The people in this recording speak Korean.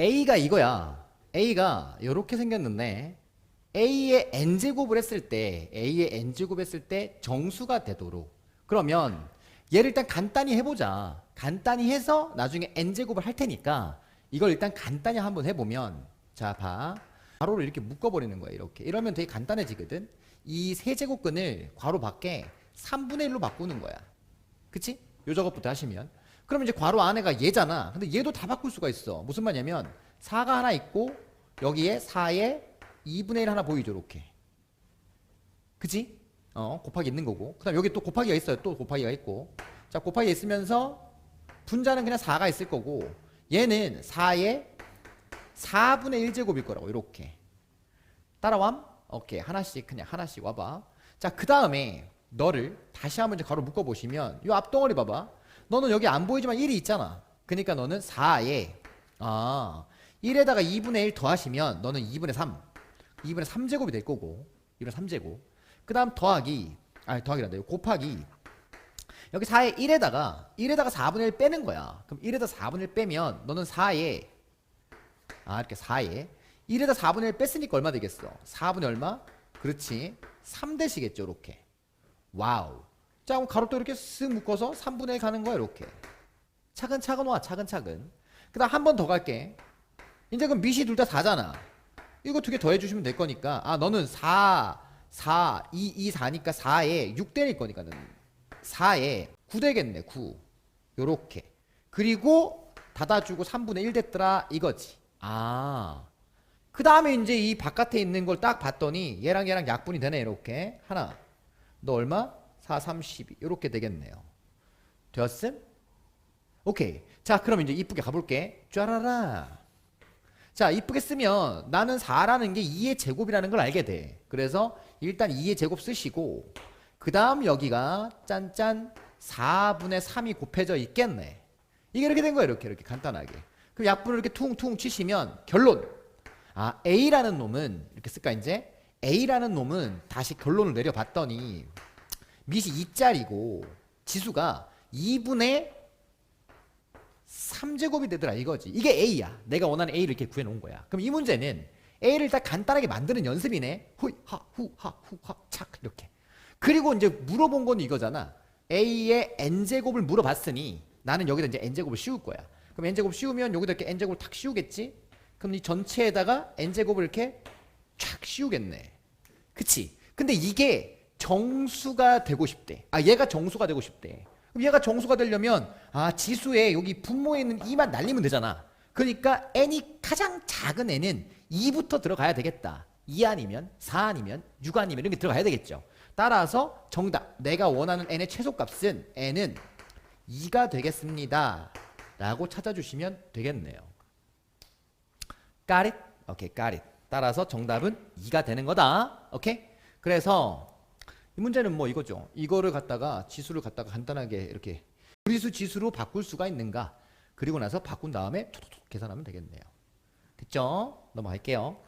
A가 이거야. A가 이렇게 생겼는데 A의 n제곱을 했을 때 A의 n제곱 했을 때 정수가 되도록 그러면 얘를 일단 간단히 해보자. 간단히 해서 나중에 n제곱을 할 테니까 이걸 일단 간단히 한번 해보면 자 봐. 괄호를 이렇게 묶어버리는 거야 이렇게 이러면 되게 간단해지거든 이 세제곱근을 괄호 밖에 3분의 1로 바꾸는 거야 그치? 요 작업부터 하시면 그럼 이제 괄호 안에가 얘잖아. 근데 얘도 다 바꿀 수가 있어. 무슨 말이냐면 4가 하나 있고 여기에 4에 2분의 1 하나 보이죠 이렇게. 그치? 어 곱하기 있는 거고. 그 다음 여기 또 곱하기가 있어요. 또 곱하기가 있고. 자 곱하기 있으면서 분자는 그냥 4가 있을 거고 얘는 4에 4분의 1제곱일 거라고 이렇게. 따라와? 오케이. 하나씩 그냥 하나씩 와봐. 자 그 다음에 너를 다시 한번 이제 가로 묶어보시면 이 앞덩어리 봐봐 너는 여기 안 보이지만 1이 있잖아. 그러니까 너는 4에 아 1에다가 2분의 1 더하시면 너는 2분의 3 2분의 3제곱이 될 거고 2분의 3제곱. 그 다음 더하기 아니 더하기란다. 곱하기. 여기 4에 1에다가 1에다가 4분의 1 빼는 거야. 그럼 1에다 4분의 1 빼면 너는 4에 아 이렇게 4에. 1에다 4분의 1 뺐으니까 얼마 되겠어? 4분의 얼마? 그렇지. 3대시겠죠 이렇게. 와우 자 그럼 가로 또 이렇게 쓱 묶어서 3분의 1 가는 거야 이렇게. 차근차근 와 차근차근. 그 다음 한 번 더 갈게. 이제 그럼 밑이 둘 다 4잖아. 이거 두 개 더 해 주시면 될 거니까. 아 너는 4 4 2 2 4니까 4에 6 되닐 거니까 너는. 4에 9 되겠네 9 요렇게. 그리고 닫아주고 3분의 1 됐더라 이거지. 아. 그 다음에 이제 이 바깥에 있는 걸 딱 봤더니 얘랑 얘랑 약분이 되네 이렇게. 하나. 너 얼마? 4, 3, 12 이렇게 되겠네요. 되었음? 오케이. 자 그럼 이제 이쁘게 가볼게. 쫘라라. 자 이쁘게 쓰면 나는 4라는 게 2의 제곱이라는 걸 알게 돼. 그래서 일단 2의 제곱 쓰시고 그 다음 여기가 짠짠 4분의 3이 곱해져 있겠네. 이게 이렇게 된 거예요. 이렇게 이렇게 간단하게. 그럼 약분을 이렇게 퉁퉁 치시면 결론. 아 A라는 놈은 이렇게 쓸까 이제? A라는 놈은 다시 결론을 내려봤더니 밑이 2짜리고 지수가 2분의 3제곱이 되더라 이거지. 이게 A야. 내가 원하는 A를 이렇게 구해놓은 거야. 그럼 이 문제는 A를 딱 간단하게 만드는 연습이네. 후하후 하후 하착 이렇게. 그리고 이제 물어본 건 이거잖아. A의 N제곱을 물어봤으니 나는 여기다 이제 N제곱을 씌울 거야. 그럼 N제곱 씌우면 여기다 이렇게 N제곱을 탁 씌우겠지? 그럼 이 전체에다가 N제곱을 이렇게 촥 씌우겠네. 그치? 근데 이게 정수가 되고 싶대. 아 얘가 정수가 되고 싶대. 그럼 얘가 정수가 되려면 아 지수에 여기 분모에 있는 2만 날리면 되잖아. 그러니까 n이 가장 작은 n은 2부터 들어가야 되겠다. 2 아니면 4 아니면 6 아니면 이런 게 들어가야 되겠죠. 따라서 정답 내가 원하는 n의 최소값은 n은 2가 되겠습니다. 라고 찾아주시면 되겠네요. It? 오케이 it. 따라서 정답은 2가 되는 거다. 오케이? 그래서 이 문제는 뭐 이거죠. 이거를 갖다가 지수를 갖다가 간단하게 이렇게 무리수 지수로 바꿀 수가 있는가? 그리고 나서 바꾼 다음에 계산하면 되겠네요. 됐죠? 넘어갈게요